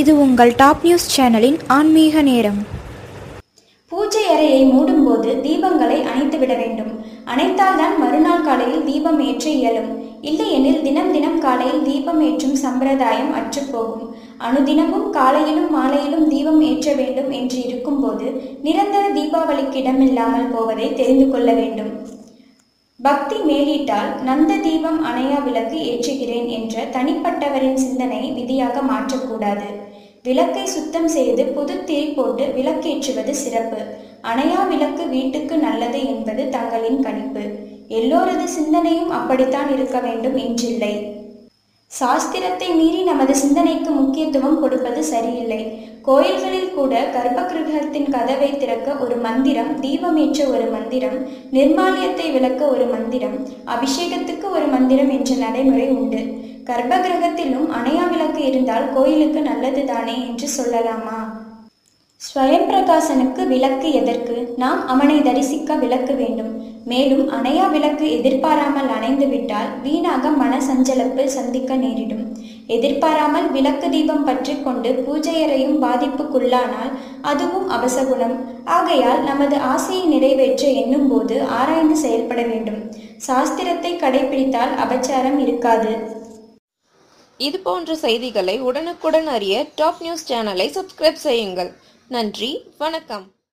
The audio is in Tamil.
இது உங்கள் டாப் நியூஸ் சேனலின் ஆன்மீக நேரம். பூஜை அறையை மூடும்போது தீபங்களை அணைத்து விட வேண்டும். அணைத்தால்தான் மறுநாள் காலையில் தீபம் ஏற்ற இயலும். இல்லையெனில் தினம் தினம் காலையில் தீபம் ஏற்றும் சம்பிரதாயம் அற்றுப்போகும் அனுதினமும் காலையிலும் மாலையிலும் தீபம் ஏற்ற வேண்டும் என்று இருக்கும்போது நிரந்தர தீபாவளிக்கு இடமில்லாமல் போவதை தெரிந்து கொள்ள வேண்டும். பக்தி மேலிட்டால் நந்த தீபம் அணையா விளக்கு ஏற்றுகிறேன் என்ற தனிப்பட்டவரின் சிந்தனை விதியாக மாற்றக்கூடாது. விளக்கை சுத்தம் செய்து புது திரி போட்டு விளக்கேற்றுவது சிறப்பு. அணையா விளக்கு வீட்டுக்கு நல்லது என்பது தங்களின் கணிப்பு. எல்லோரது சிந்தனையும் அப்படித்தான் இருக்க வேண்டும் என்றில்லை. சாஸ்திரத்தை மீறி நமது சிந்தனைக்கு முக்கியத்துவம் கொடுப்பது சரியில்லை. கோயில்களில் கூட கர்ப்பகிருகத்தின் கதவை திறக்க ஒரு மந்திரம் தீபமேற்ற ஒரு மந்திரம் நிர்மாலியத்தை விளக்க ஒரு மந்திரம் அபிஷேகத்துக்கு ஒரு மந்திரம் என்ற நடைமுறை உண்டு. கர்ப்பகிரகத்திலும் அணையா விளக்கு இருந்தால் கோயிலுக்கு நல்லது தானே என்று சொல்லலாமா? ஸ்வயம் பிரகாசனுக்கு விளக்கு எதற்கு? நாம் அவனை தரிசிக்க விளக்கு வேண்டும். மேலும் அணையா விளக்கு எதிர்பாராமல் அணைந்து விட்டால் வீணாக மன சஞ்சலப்பு சந்திக்க நேரிடும். எதிர்பாராமல் விளக்கு தீபம் பற்றி கொண்டு பூஜையறையும் பாதிப்புக்குள்ளானால் அதுவும் அவசகுணம் ஆகையால் நமது ஆசையை நிறைவேற்ற எண்ணும்போது ஆராய்ந்து செயல்பட வேண்டும். சாஸ்திரத்தை கடைபிடித்தால் அபச்சாரம் இருக்காது. இது போன்ற செய்திகளை உடனுக்குடன் அறிய டாப் நியூஸ் சேனலை சப்ஸ்கிரைப் செய்யுங்கள். நன்றி. வணக்கம்.